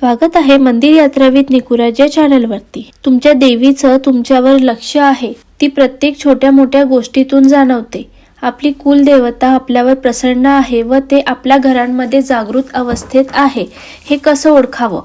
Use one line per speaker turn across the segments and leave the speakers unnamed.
स्वागत आहे मंदिर यात्रा विथ निकुराज या चॅनलवरती. तुमच्या देवीचं तुमच्यावर लक्ष आहे. ती प्रत्येक छोट्या मोठ्या गोष्टीतून जाणवते. आपली कुलदेवता आपल्यावर प्रसन्न आहे व ते आपल्या घरांमध्ये जागृत अवस्थेत आहे. हे कसं ओळखावं?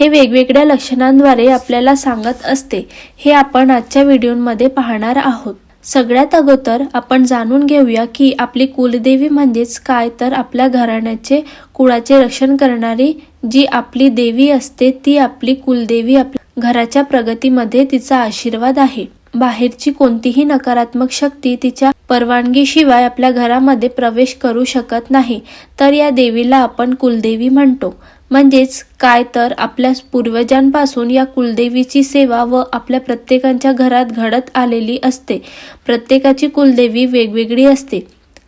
हे वेगवेगळ्या लक्षणांद्वारे आपल्याला सांगत असते. हे आपण आजच्या व्हिडिओमध्ये पाहणार आहोत. सगळ्यात अगोदर आपण जाणून घेऊया की आपली कुलदेवी म्हणजेच काय तर आपल्या घराण्याचे कुळाचे रक्षण करणारी जी आपली देवी असते ती आपली कुलदेवी आपल्या घराच्या प्रगतीमध्ये तिचा आशीर्वाद आहे. बाहेरची कोणतीही नकारात्मक शक्ती तिच्या परवानगीशिवाय आपल्या घरामध्ये प्रवेश करू शकत नाही. तर या देवीला आपण कुलदेवी म्हणतो. म्हणजेच काय तर आपल्या पूर्वजांपासून या कुलदेवीची सेवा व आपल्या प्रत्येकाच्या घरात घडत आलेली असते. प्रत्येकाची कुलदेवी वेगवेगळी असते.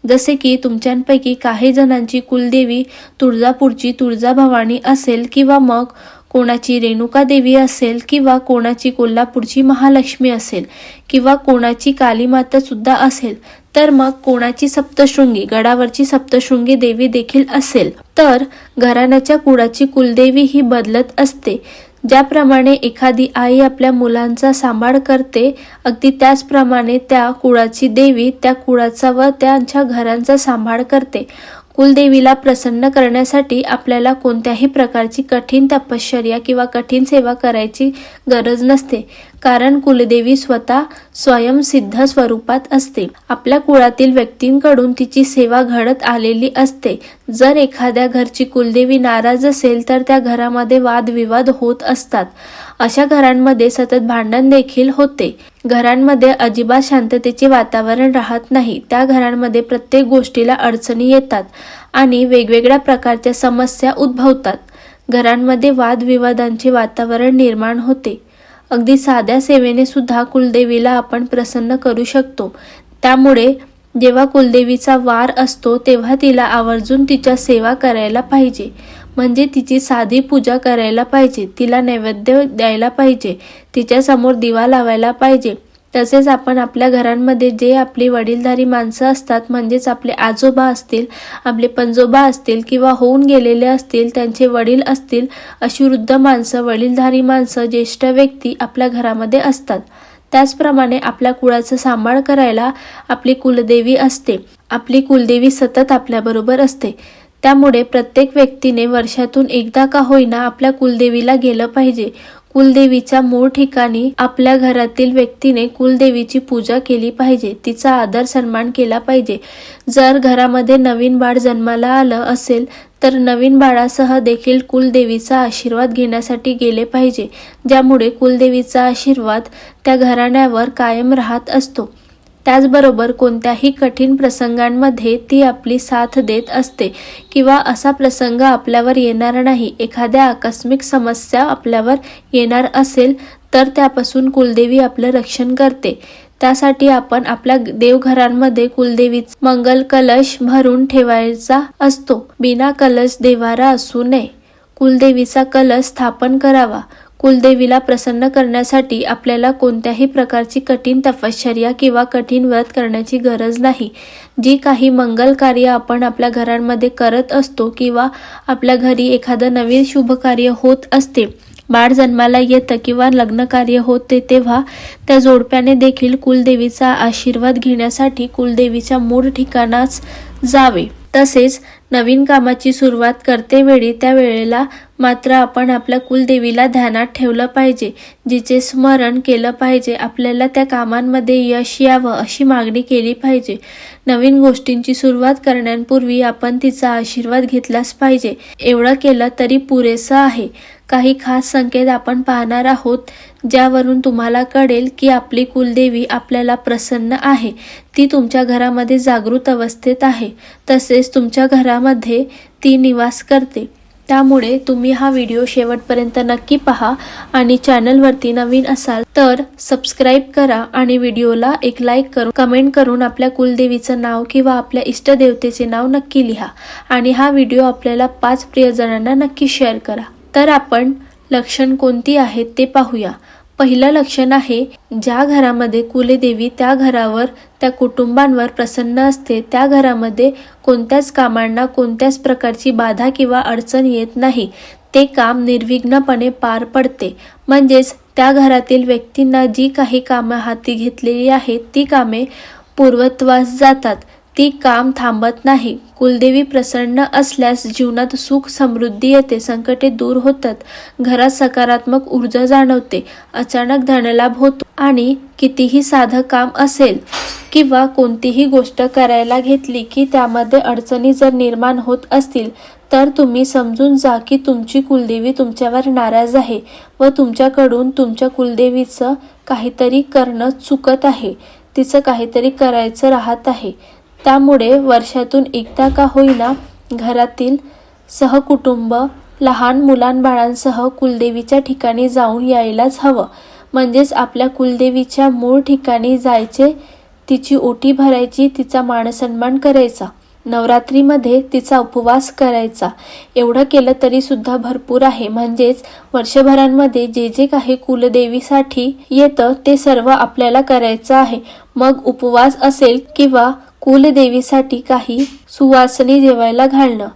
जसे की तुमच्यांपैकी काही जणांची कुलदेवी तुळजापूरची तुळजाभवानी असेल किंवा मग कोणाची रेणुका देवी असेल किंवा कोणाची कोल्हापूरची महालक्ष्मी असेल किंवा कोणाची कालीमाता सुद्धा असेल. तर मग कोणाची सप्तशृंगी गडावरची सप्तशृंगी देवी देखील असेल. तर घराण्याच्या कुळाची कुलदेवी ही बदलत असते. ज्याप्रमाणे एखादी आई आपल्या मुलांचा सांभाळ करते अगदी त्याचप्रमाणे त्या कुळाची देवी त्या कुळाचा व त्यांच्या घरांचा सांभाळ करते. कुलदेवीला प्रसन्न करण्यासाठी आपल्याला कोणत्याही प्रकारची कठीण तपश्चर्या किंवा कठीण सेवा करायची गरज नसते. कारण कुलदेवी स्वतः स्वयंसिद्ध स्वरूपात असते. आपल्या कुळातील व्यक्तींकडून तिची सेवा घडत आलेली असते. जर एखाद्या घरची कुलदेवी नाराज असेल तर त्या घरामध्ये वादविवाद होत असतात. अशा घरांमध्ये सतत भांडण देखील होते. घरांमध्ये अजिबात शांततेचे वातावरण राहत नाही. त्या घरांमध्ये प्रत्येक गोष्टीला अडचणी येतात आणि वेगवेगळ्या प्रकारच्या समस्या उद्भवतात. घरांमध्ये वादविवादांचे वातावरण निर्माण होते. अगदी साध्या सेवेने सुद्धा कुलदेवीला आपण प्रसन्न करू शकतो. त्यामुळे जेव्हा कुलदेवीचा वार असतो तेव्हा तिला आवर्जून तिच्या सेवा करायला पाहिजे. म्हणजे तिची साधी पूजा करायला पाहिजे तिला नैवेद्य द्यायला पाहिजे तिच्यासमोर दिवा लावायला पाहिजे. तसेच आपण आपल्या घरांमध्ये जे आपली वडीलधारी माणसं असतात म्हणजेच आपले आजोबा असतील आपले पंजोबा असतील किंवा होऊन गेलेले असतील त्यांचे वडील असतील अशी वृद्ध माणसं वडीलधारी माणसं ज्येष्ठ व्यक्ती आपल्या घरामध्ये असतात. त्याचप्रमाणे आपल्या कुळाचा सांभाळ करायला आपली कुलदेवी असते. आपली कुलदेवी सतत आपल्याबरोबर असते. त्यामुळे प्रत्येक व्यक्तीने वर्षातून एकदा का होईना आपल्या कुलदेवीला गेलं पाहिजे. कुलदेवीच्या मूळ ठिकाणी आपल्या घरातील व्यक्तीने कुलदेवीची पूजा केली पाहिजे. तिचा आदर सन्मान केला पाहिजे. जर घरामध्ये नवीन बाळ जन्माला आलं असेल तर नवीन बाळासह देखील कुलदेवीचा आशीर्वाद घेण्यासाठी गेले पाहिजे ज्यामुळे कुलदेवीचा आशीर्वाद त्या घराण्यावर कायम राहत असतो. त्याचबरोबर कोणत्याही कठीण प्रसंगांमध्ये ती आपली साथ देत असते किंवा असा प्रसंग आपल्यावर येणार नाही एखाद्या आकस्मिक समस्या आपल्यावर येणार असेल तर त्यापासून कुलदेवी आपलं रक्षण करते. त्यासाठी आपण आपल्या देवघरांमध्ये कुलदेवी मंगल कलश भरून ठेवायचा असतो. बिना कलश देवारा असू नये. कुलदेवीचा कलश स्थापन करावा. कुलदेवीला प्रसन्न करण्यासाठी आपल्याला कोणत्याही प्रकारची कठीण तपश्चर्या किंवा कठीण व्रत करण्याची गरज नाही. जी काही मंगल कार्य आपण आपल्या घरांमध्ये करत असतो किंवा आपल्या घरी एखादं नवीन शुभ कार्य होत असते बाळ जन्माला येतं किंवा लग्न कार्य होते तेव्हा त्या जोडप्याने देखील कुलदेवीचा आशीर्वाद घेण्यासाठी कुलदेवीच्या मूळ ठिकाणाच जावे. तसेच नवीन कामाची सुरुवात करते वेळी त्या वेळेला मात्र आपण आपल्या कुलदेवीला ध्यानात ठेवलं पाहिजे जिचे स्मरण केलं पाहिजे. आपल्याला त्या कामांमध्ये यश यावं अशी मागणी केली पाहिजे. नवीन गोष्टींची सुरुवात करण्यापूर्वी आपण तिचा आशीर्वाद घेतलाच पाहिजे. एवढं केलं तरी पुरेसं आहे. काही खास संकेत आपण पाहणार आहोत ज्यावरून तुम्हाला कळेल की आपली कुलदेवी आपल्याला प्रसन्न आहे. ती तुमच्या घरामध्ये जागृत अवस्थेत आहे. तसेच तुमच्या घरामध्ये ती निवास करते. त्यामुळे तुम्ही हा व्हिडिओ शेवटपर्यंत नक्की पहा आणि चॅनलवरती नवीन असाल तर सबस्क्राईब करा आणि व्हिडिओला एक लाईक करून कमेंट करून आपल्या कुलदेवीचं नाव किंवा आपल्या इष्टदेवतेचे नाव नक्की लिहा. आणि हा व्हिडिओ आपल्याला पाच प्रियजणांना नक्की शेअर करा. तर आपण लक्षण कोणती आहेत ते पाहूया. पहिलं लक्षण आहे ज्या घरामध्ये कुलदेवी त्या घरावर त्या कुटुंबांवर प्रसन्न असते त्या घरामध्ये कोणत्याच कामांना कोणत्याच प्रकारची बाधा किंवा अडचण येत नाही. ते काम निर्विघ्नपणे पार पडते. म्हणजेच त्या घरातील व्यक्तींना जी काही कामं हाती घेतलेली आहेत ती कामे पूर्वत्वास जातात. ती काम थांबत नाही. कुलदेवी प्रसन्न असल्यास जीवनात सुख समृद्धी येते संकटे दूर होतात घरात सकारात्मक ऊर्जा जाणवते अचानक धनलाभ होतो आणि कितीही साधं काम असेल किंवा कोणतीही गोष्ट करायला घेतली की त्यामध्ये अडचणी जर निर्माण होत असतील तर तुम्ही समजून जा की तुमची कुलदेवी तुमच्यावर नाराज आहे व तुमच्याकडून तुमच्या कुलदेवीचं काहीतरी करणं चुकत आहे. तिचं काहीतरी करायचं राहत आहे. त्यामुळे वर्षातून एकदा का होईना घरातील सहकुटुंब लहान मुलांबाळांसह कुलदेवीच्या ठिकाणी जाऊन यायलाच हवं. म्हणजेच आपल्या कुलदेवीच्या मूळ ठिकाणी जायचे तिची ओटी भरायची तिचा मानसन्मान करायचा नवरात्रीमध्ये तिचा उपवास करायचा. एवढं केलं तरी सुद्धा भरपूर आहे. म्हणजेच वर्षभरांमध्ये जे जे काही कुलदेवीसाठी येतं ते सर्व आपल्याला करायचं आहे. मग उपवास असेल किंवा कुलदेवीसाठी काही सुवासनी जेवायला घालणं.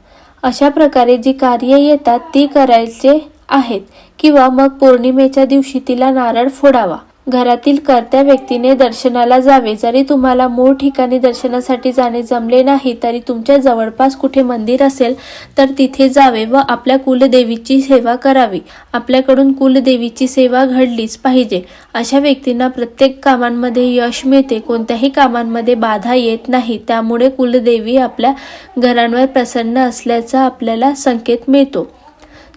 अशा प्रकारे जी कार्य येतात ती करायचे आहेत किंवा मग पौर्णिमेच्या दिवशी तिला नारळ फोडावा. घरातील कर्त्या व्यक्तीने दर्शनाला जावे. जरी तुम्हाला मूळ ठिकाणी दर्शनासाठी जाणे जमले नाही तरी तुमच्या जवळपास कुठे मंदिर असेल तर तिथे जावे व आपल्या कुलदेवीची सेवा करावी. आपल्याकडून कुलदेवीची सेवा घडलीच पाहिजे. अशा व्यक्तींना प्रत्येक कामांमध्ये यश मिळते. कोणत्याही कामांमध्ये बाधा येत नाही. त्यामुळे कुलदेवी आपल्या घरांवर प्रसन्न असल्याचा आपल्याला संकेत मिळतो.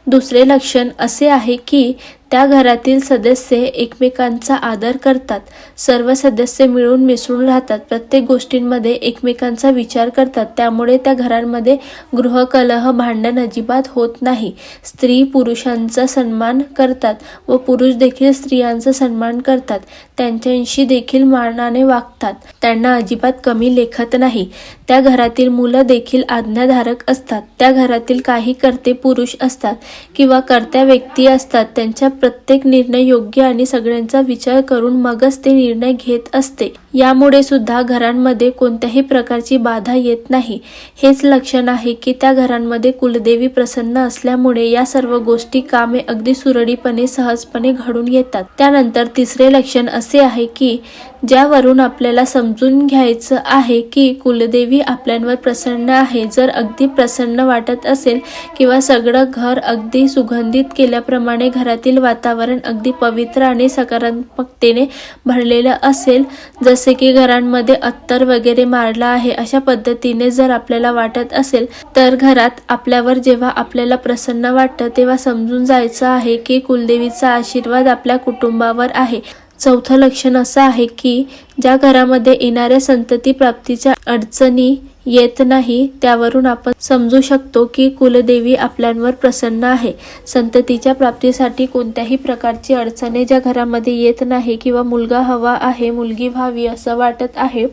दुसरे लक्षण असे आहे की त्या घरातील सदस्य एकमेकांचा आदर करतात. सर्व सदस्य मिळून मिसळून राहतात. प्रत्येक गोष्टींमध्ये एकमेकांचा विचार करतात. त्यामुळे त्या घरांमध्ये गृहकलह भांडण अजिबात होत नाही. स्त्री पुरुषांचा सन्मान करतात व पुरुष देखील स्त्रियांचा सन्मान करतात. त्यांच्याशी देखील मानाने वागतात. त्यांना अजिबात कमी लेखत नाही. त्या घरातील मुलं देखील आज्ञाधारक असतात. त्या घरातील काही कर्ते पुरुष असतात किंवा कर्त्या व्यक्ती असतात. त्यांच्या प्रत्येक निर्णय योग्य आणि सगळ्यांचा विचार करून मगच ते निर्णय घेत असते. यामुळे सुद्धा घरांमध्ये कोणत्याही प्रकारची बाधा येत नाही. हेच लक्षण आहे की त्या घरांमध्ये कुलदेवी प्रसन्न असल्यामुळे या सर्व गोष्टी कामे अगदी सुरळीपणे सहजपणे घडून येतात. त्यानंतर तिसरे लक्षण असे आहे की ज्यावरून आपल्याला समजून घ्यायचं आहे की कुलदेवी आपल्यांवर प्रसन्न आहे. जर अगदी प्रसन्न वाटत असेल किंवा सगळं घर अगदी सुगंधित केल्याप्रमाणे घरातील वातावरण अगदी पवित्र आणि सकारात्मकतेने भरलेलं असेल जसे की घरांमध्ये अत्तर वगैरे मारला आहे अशा पद्धतीने जर आपल्याला वाटत असेल तर घरात आपल्यावर जेव्हा आपल्याला प्रसन्न वाटतं तेव्हा समजून जायचं आहे की कुलदेवीचा आशीर्वाद आपल्या कुटुंबावर आहे. चौथं लक्षण असं आहे की ज्या घरामध्ये येणाऱ्या संतती प्राप्तीच्या अडचणी येत नाही त्यावरून आपण समजू शकतो की कुलदेवी आपल्यांवर प्रसन्न आहे. संततीच्या प्राप्तीसाठी कोणत्याही प्रकारची अडचणी ज्या घरामध्ये येत नाही किंवा मुलगा हवा आहे मुलगी व्हावी असं वाटत आहे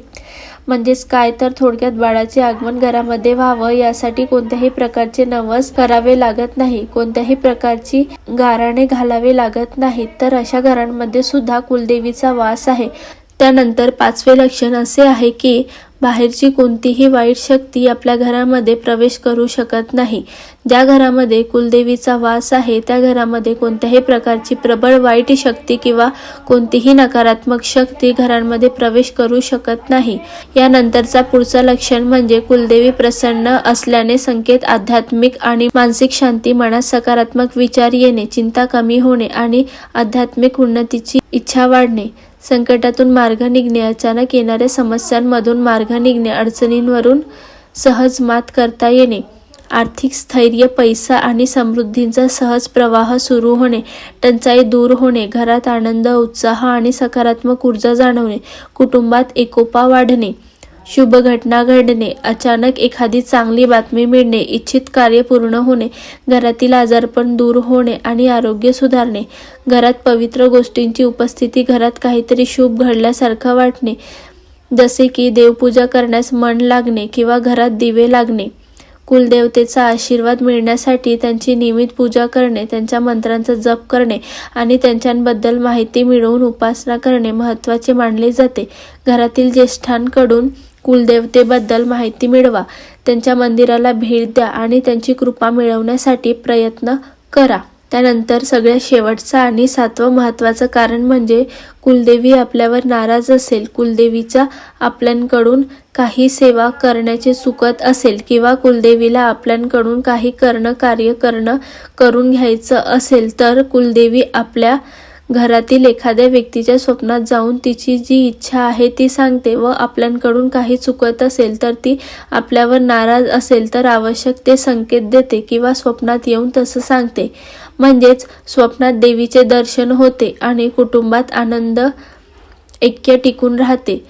म्हणजेच काय तर थोडक्यात बाळाचे आगमन घरामध्ये व्हावं यासाठी कोणत्याही प्रकारचे नवस करावे लागत नाही. कोणत्याही प्रकारची गाराणे घालावे लागत नाही तर अशा घरांमध्ये सुद्धा कुलदेवीचा वास आहे. त्यानंतर पाचवे लक्षण असे आहे की बाहेरची कोणतीही वाईट शक्ती आपल्या घरामध्ये प्रवेश करू शकत नाही. ज्या घरामध्ये कुलदेवीचा वास आहे त्या घरामध्ये कोणत्याही प्रकारची प्रबळ वाईट शक्ती किंवा कोणतीही नकारात्मक शक्ती घरांमध्ये प्रवेश करू शकत नाही. यानंतरचा पुढचा लक्षण म्हणजे कुलदेवी प्रसन्न असल्याने संकेत आध्यात्मिक आणि मानसिक शांती मनात सकारात्मक विचार येणे चिंता कमी होणे आणि आध्यात्मिक उन्नतीची इच्छा वाढणे. संकटातून मार्ग निघणे अचानक येणाऱ्या समस्यांमधून मार्ग निघणे अडचणींवरून सहज मात करता येणे आर्थिक स्थैर्य पैसा आणि समृद्धींचा सहज प्रवाह सुरू होणे टंचाई दूर होणे घरात आनंद उत्साह आणि सकारात्मक ऊर्जा जाणवणे कुटुंबात एकोपा वाढणे शुभ घटना घडणे अचानक एखादी चांगली बातमी मिळणे इच्छित कार्य पूर्ण होणे घरातील आजारपण दूर होणे आणि आरोग्य सुधारणे घरात पवित्र गोष्टींची उपस्थिती घरात काहीतरी शुभ घडल्यासारखं वाटणे जसे की देवपूजा करण्यास मन लागणे किंवा घरात दिवे लागणे. कुलदेवतेचा आशीर्वाद मिळण्यासाठी त्यांची नियमित पूजा करणे त्यांच्या मंत्रांचा जप करणे आणि त्यांच्याबद्दल माहिती मिळवून उपासना करणे महत्त्वाचे मानले जाते. घरातील ज्येष्ठांकडून कुलदेवतेबद्दल माहिती मिळवा. त्यांच्या मंदिराला भेट द्या आणि त्यांची कृपा मिळवण्यासाठी प्रयत्न करा. त्यानंतर सगळ्यात शेवटचं आणि सातवं महत्त्वाचं कारण म्हणजे कुलदेवी आपल्यावर नाराज असेल. कुलदेवीचा आपल्यांकडून काही सेवा करण्याचे चुकत असेल किंवा कुलदेवीला आपल्यांकडून काही करणं कार्य करणं करून घ्यायचं असेल तर कुलदेवी आपल्या घरातील एखाद्या व्यक्तीच्या स्वप्नात जाऊन तिची जी इच्छा आहे ती सांगते व आपल्याकडून काही चुकत असेल तर ती आपल्यावर नाराज असेल तर आवश्यक ते संकेत देते किंवा स्वप्नात येऊन तसं सांगते. म्हणजेच स्वप्नात देवीचे दर्शन होते आणि कुटुंबात आनंद ऐक्य टिकून राहते.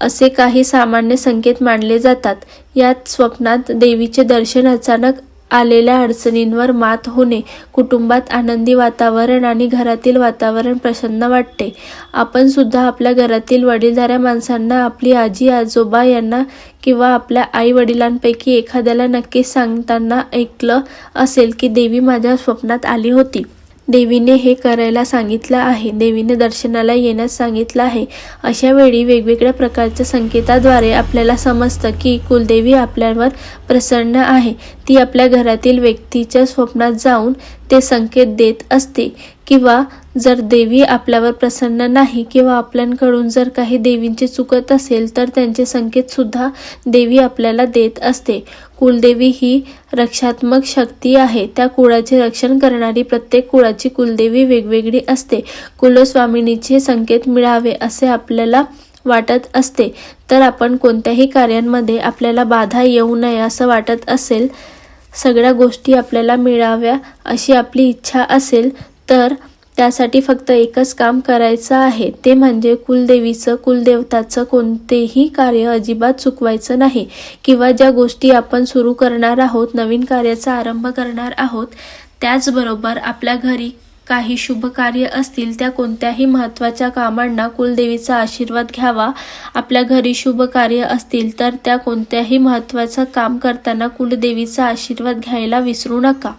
असे काही सामान्य संकेत मानले जातात. यात स्वप्नात देवीचे दर्शन अचानक आलेल्या अडचणींवर मात होणे कुटुंबात आनंदी वातावरण आणि घरातील वातावरण प्रसन्न वाटते. आपण सुद्धा आपल्या घरातील वडीलधाऱ्या माणसांना आपली आजी आजोबा यांना किंवा आपल्या आई वडिलांपैकी एखाद्याला नक्कीच सांगताना ऐकलं असेल की देवी माझ्या स्वप्नात आली होती. देवीने हे करायला सांगितलं आहे. देवीने दर्शनाला येण्यास सांगितलं आहे. अशा वेळी वेगवेगळ्या प्रकारच्या संकेताद्वारे आपल्याला समजतं की कुलदेवी आपल्यावर प्रसन्न आहे. ती आपल्या घरातील व्यक्तीच्या स्वप्नात जाऊन ते संकेत देत असते. किंवा जर देवी आपल्यावर प्रसन्न नाही किंवा आपल्याकडून जर काही देवींचे चुकत असेल तर त्यांचे संकेतसुद्धा देवी आपल्याला देत असते. कुलदेवी ही रक्षात्मक शक्ती आहे. त्या कुळाचे रक्षण करणारी प्रत्येक कुळाची कुलदेवी वेगवेगळी असते. कुलस्वामिनीचे संकेत मिळावे असे आपल्याला वाटत असते. तर आपण कोणत्याही कार्यांमध्ये आपल्याला बाधा येऊ नये असं वाटत असेल सगळ्या गोष्टी आपल्याला मिळाव्या अशी आपली इच्छा असेल तर त्यासाठी फक्त एकच काम करायचं आहे. ते म्हणजे कुलदेवीचं कुलदेवताचं कोणतेही कार्य अजिबात चुकवायचं नाही. किंवा ज्या गोष्टी आपण सुरू करणार आहोत नवीन कार्याचा आरंभ करणार आहोत त्याचबरोबर आपल्या घरी काही शुभ कार्य असतील त्या कोणत्याही महत्त्वाच्या कामांना कुलदेवीचा आशीर्वाद घ्यावा. आपल्या घरी शुभ कार्य असतील तर त्या कोणत्याही महत्त्वाचं काम करताना कुलदेवीचा आशीर्वाद घ्यायला विसरू नका.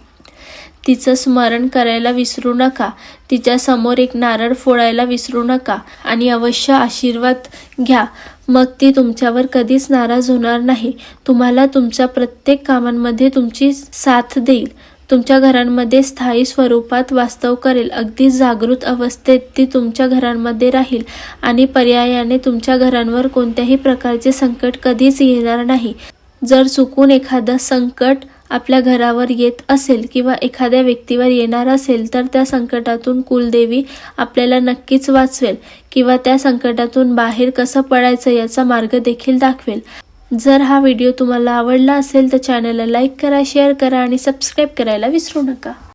तिचं स्मरण करायला विसरू नका. तिच्यासमोर एक नारळ फोडायला विसरू नका आणि अवश्य आशीर्वाद घ्या. मग ती तुमच्यावर कधीच नाराज होणार नाही. तुम्हाला तुमच्या प्रत्येक कामांमध्ये तुमची साथ देईल. तुमच्या घरांमध्ये स्थायी स्वरूपात वास्तव करेल. अगदी जागृत अवस्थेत ती तुमच्या घरांमध्ये राहील आणि पर्यायाने तुमच्या घरांवर कोणत्याही प्रकारचे संकट कधीच येणार नाही. जर चुकून एखादं संकट आपल्या घरावर येत असेल किंवा एखाद्या व्यक्तीवर येणार असेल तर त्या संकटातून कुलदेवी आपल्याला नक्कीच वाचवेल किंवा त्या संकटातून बाहेर कसं पडायचं याचा मार्ग देखील दाखवेल. जर हा व्हिडिओ तुम्हाला आवडला असेल तर चॅनलला लाईक करा शेअर करा आणि सबस्क्राईब करायला विसरू नका.